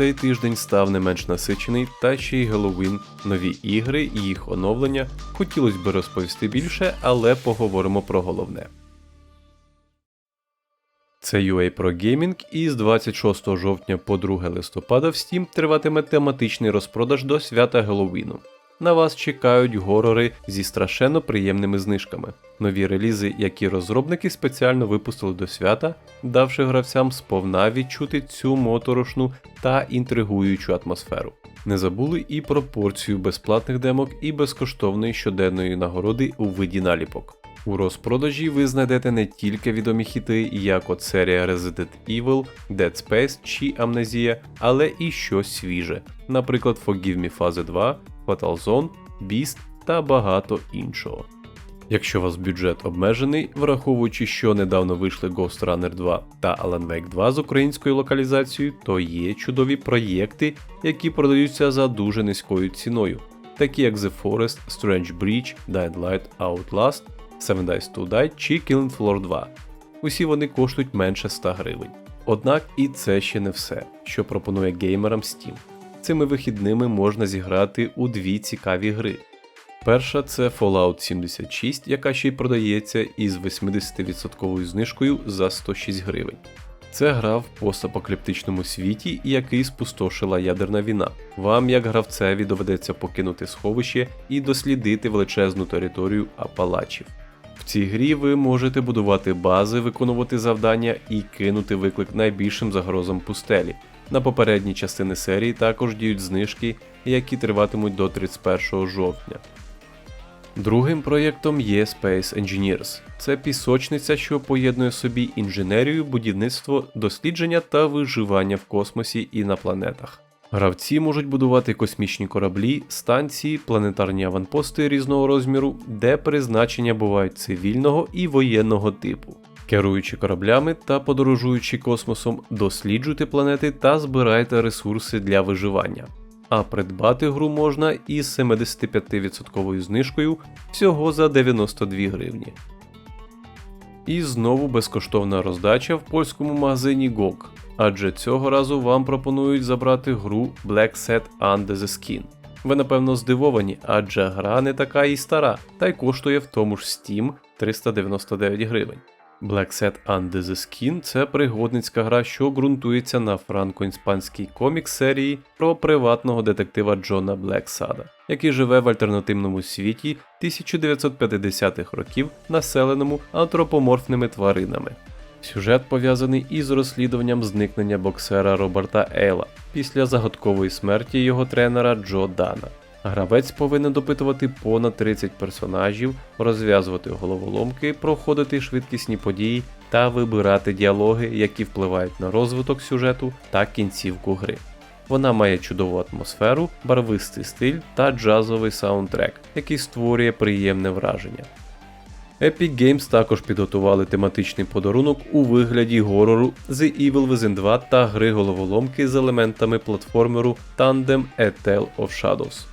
цей тиждень став не менш насичений, та ще й Геловін, нові ігри і їх оновлення. Хотілося б розповісти більше, але поговоримо про головне. Це UA Pro Gaming і з 26 жовтня по 2 листопада в Steam триватиме тематичний розпродаж до свята Геловіну. На вас чекають горори зі страшенно приємними знижками, нові релізи, які розробники спеціально випустили до свята, давши гравцям сповна відчути цю моторошну та інтригуючу атмосферу. Не забули і про порцію безплатних демок і безкоштовної щоденної нагороди у виді наліпок. У розпродажі ви знайдете не тільки відомі хіти, як от серія Resident Evil, Dead Space чи Amnesia, але і щось свіже, наприклад, Forgive Me Phase 2, Fatal Zone, Beast та багато іншого. Якщо у вас бюджет обмежений, враховуючи, що недавно вийшли Ghost Runner 2 та Alan Wake 2 з українською локалізацією, то є чудові проєкти, які продаються за дуже низькою ціною, такі як The Forest, Strange Breach, Dying Light, Outlast, Seven Dice to Die чи Killing Floor 2. Усі вони коштують менше 100 гривень. Однак і це ще не все, що пропонує геймерам Steam. Цими вихідними можна зіграти у дві цікаві гри. Перша це Fallout 76, яка ще й продається із 80% знижкою за 106 гривень. Це гра в постапокаліптичному світі, який спустошила ядерна війна. Вам, як гравцеві, доведеться покинути сховище і дослідити величезну територію Апалачів. В цій грі ви можете будувати бази, виконувати завдання і кинути виклик найбільшим загрозам пустелі. На попередні частини серії також діють знижки, які триватимуть до 31 жовтня. Другим проєктом є Space Engineers. Це пісочниця, що поєднує собі інженерію, будівництво, дослідження та виживання в космосі і на планетах. Гравці можуть будувати космічні кораблі, станції, планетарні аванпости різного розміру, де призначення бувають цивільного і воєнного типу. Керуючи кораблями та подорожуючи космосом, досліджуйте планети та збирайте ресурси для виживання. А придбати гру можна із 75% знижкою всього за 92 гривні. І знову безкоштовна роздача в польському магазині GOG, адже цього разу вам пропонують забрати гру Black Set Under the Skin. Ви напевно здивовані, адже гра не така і стара, та й коштує в тому ж Steam 399 гривень. Black Set Under the Skin це пригодницька гра, що ґрунтується на франко-іспанській комікс серії про приватного детектива Джона Блексада, який живе в альтернативному світі 1950-х років, населеному антропоморфними тваринами. Сюжет пов'язаний із розслідуванням зникнення боксера Роберта Ейла після загадкової смерті його тренера Джо Дана. Гравець повинен допитувати понад 30 персонажів, розв'язувати головоломки, проходити швидкісні події та вибирати діалоги, які впливають на розвиток сюжету та кінцівку гри. Вона має чудову атмосферу, барвистий стиль та джазовий саундтрек, який створює приємне враження. Epic Games також підготували тематичний подарунок у вигляді горору The Evil Within 2 та гри головоломки з елементами платформеру Tandem A Tale of Shadows.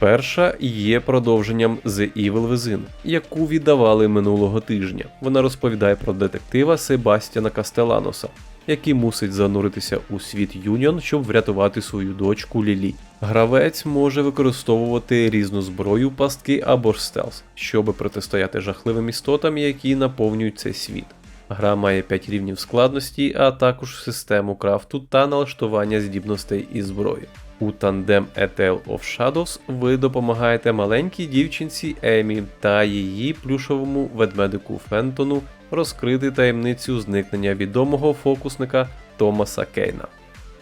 Перша є продовженням The Evil Within, яку віддавали минулого тижня. Вона розповідає про детектива Себастьяна Кастеланоса, який мусить зануритися у світ Юніон, щоб врятувати свою дочку Лілі. Гравець може використовувати різну зброю, пастки або ж стелс, щоб протистояти жахливим істотам, які наповнюють цей світ. Гра має 5 рівнів складності, а також систему крафту та налаштування здібностей і зброї. У Tandem A Tale of Shadows ви допомагаєте маленькій дівчинці Емі та її плюшовому ведмедику Фентону розкрити таємницю зникнення відомого фокусника Томаса Кейна.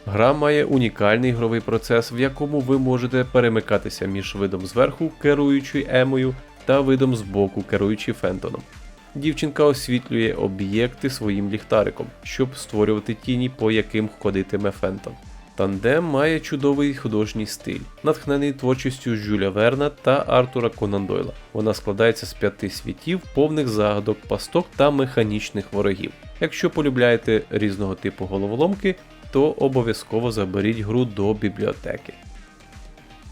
Гра має унікальний ігровий процес, в якому ви можете перемикатися між видом зверху, керуючи емою, та видом збоку, керуючи Фентоном. Дівчинка освітлює об'єкти своїм ліхтариком, щоб створювати тіні, по яким ходитиме Фентон. Тандем має чудовий художній стиль, натхнений творчістю Жюля Верна та Артура Конан Дойла. Вона складається з п'яти світів, повних загадок, пасток та механічних ворогів. Якщо полюбляєте різного типу головоломки, то обов'язково заберіть гру до бібліотеки.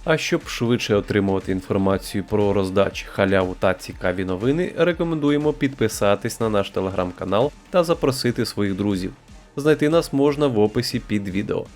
А щоб швидше отримувати інформацію про роздачі, халяву та цікаві новини, рекомендуємо підписатись на наш телеграм-канал та запросити своїх друзів. Знайти нас можна в описі під відео.